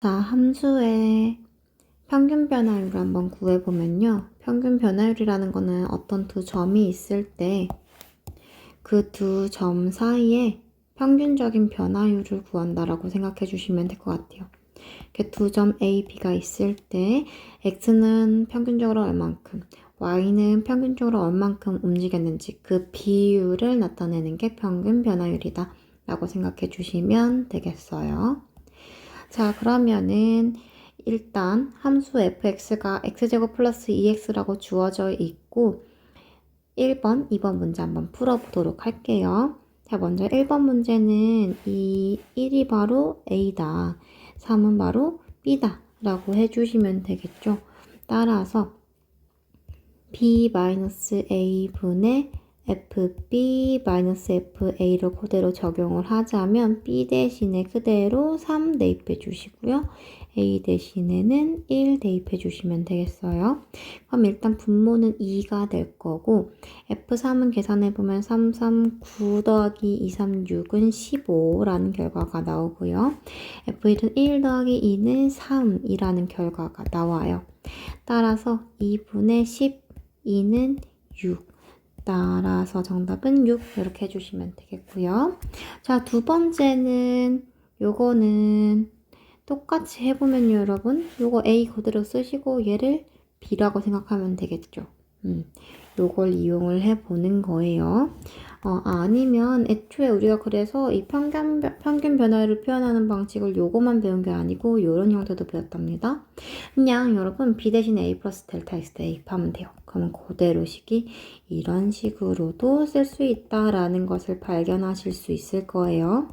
자, 함수의 평균 변화율을 한번 구해보면요. 평균 변화율이라는 거는 어떤 두 점이 있을 때 그 두 점 사이에 평균적인 변화율을 구한다라고 생각해 주시면 될 것 같아요. 이렇게 두 점 A, B가 있을 때 X는 평균적으로 얼만큼, Y는 평균적으로 얼만큼 움직였는지 그 비율을 나타내는 게 평균 변화율이다 라고 생각해 주시면 되겠어요. 자, 그러면은 일단 함수 fx가 x제곱 플러스 2x라고 주어져 있고 1번, 2번 문제 한번 풀어보도록 할게요. 자, 먼저 1번 문제는 이 1이 바로 a다. 3은 바로 b다. 라고 해주시면 되겠죠. 따라서 b-a분의 fb-fa를 그대로 적용을 하자면 b 대신에 그대로 3 대입해 주시고요. a 대신에는 1 대입해 주시면 되겠어요. 그럼 일단 분모는 2가 될 거고 f3은 계산해 보면 3, 3, 9 더하기 2, 3, 6은 15라는 결과가 나오고요. f1은 1 더하기 2는 3이라는 결과가 나와요. 따라서 2분의 12는 6. 따라서 정답은 6 이렇게 해주시면 되겠고요. 자, 두 번째는 요거는 똑같이 해보면요, 여러분. 요거 A 그대로 쓰시고 얘를 B라고 생각하면 되겠죠. 음, 요걸 이용을 해보는 거예요. 어, 아니면 애초에 우리가 그래서 이 평균, 평균 변화를 표현하는 방식을 요거만 배운 게 아니고 요런 형태도 배웠답니다. 그냥 여러분 B 대신 A 플러스 델타 X 대입하면 돼요. 그러면 그대로식이 이런 식으로도 쓸 수 있다라는 것을 발견하실 수 있을 거예요.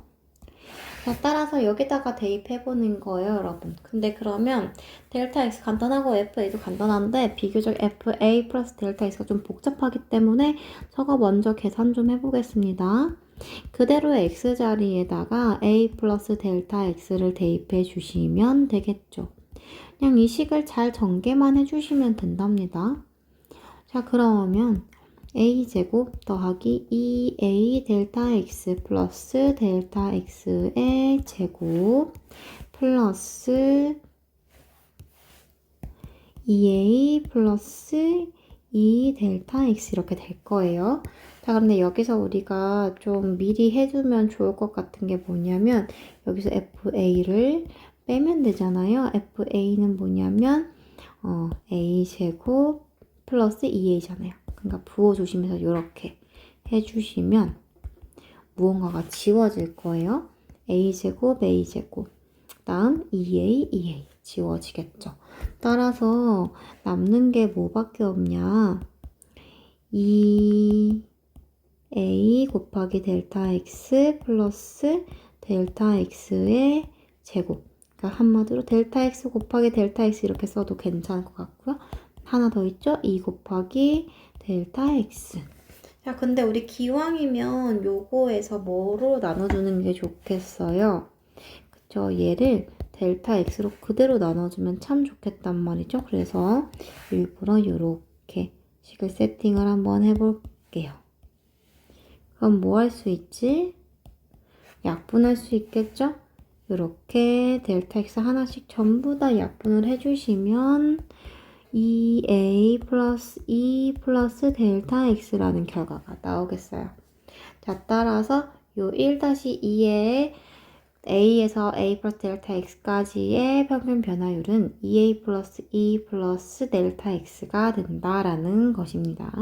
자, 따라서 여기다가 대입해보는 거예요, 여러분. 근데 그러면 델타 x 간단하고 fa도 간단한데 비교적 fa 플러스 델타 x가 좀 복잡하기 때문에 저거 먼저 계산 좀 해보겠습니다. 그대로의 x 자리에다가 a 플러스 델타 x를 대입해 주시면 되겠죠. 그냥 이 식을 잘 전개만 해주시면 된답니다. 자, 그러면 a제곱 더하기 2a 델타 x 플러스 델타 x의 제곱 플러스 2a 플러스 2 델타 x 이렇게 될 거예요. 자, 근데 여기서 우리가 좀 미리 해두면 좋을 것 같은 게 뭐냐면 여기서 fa를 빼면 되잖아요. fa는 뭐냐면 어, a 제곱 플러스 2a잖아요. 그러니까 부어주시면서 이렇게 해주시면 무언가가 지워질 거예요. a제곱, a제곱. 다음 2a, 2a 지워지겠죠. 따라서 남는 게 뭐밖에 없냐. 2a 곱하기 델타 x 플러스 델타 x의 제곱. 그러니까 한마디로 델타 x 곱하기 델타 x 이렇게 써도 괜찮을 것 같고요. 하나 더 있죠? 2 곱하기 델타 x. 자, 근데 우리 기왕이면 요거에서 뭐로 나눠주는 게 좋겠어요? 그쵸? 얘를 델타 x로 그대로 나눠주면 참 좋겠단 말이죠. 그래서 일부러 이렇게 식을 세팅을 한번 해볼게요. 그럼 뭐 할 수 있지? 약분할 수 있겠죠? 이렇게 델타 x 하나씩 전부 다 약분을 해주시면 2a 플러스 2 플러스 델타 x라는 결과가 나오겠어요. 자, 따라서 요 1-2의 a에서 a 플러스 델타 x까지의 평균 변화율은 2a 플러스 2 플러스 델타 x가 된다라는 것입니다.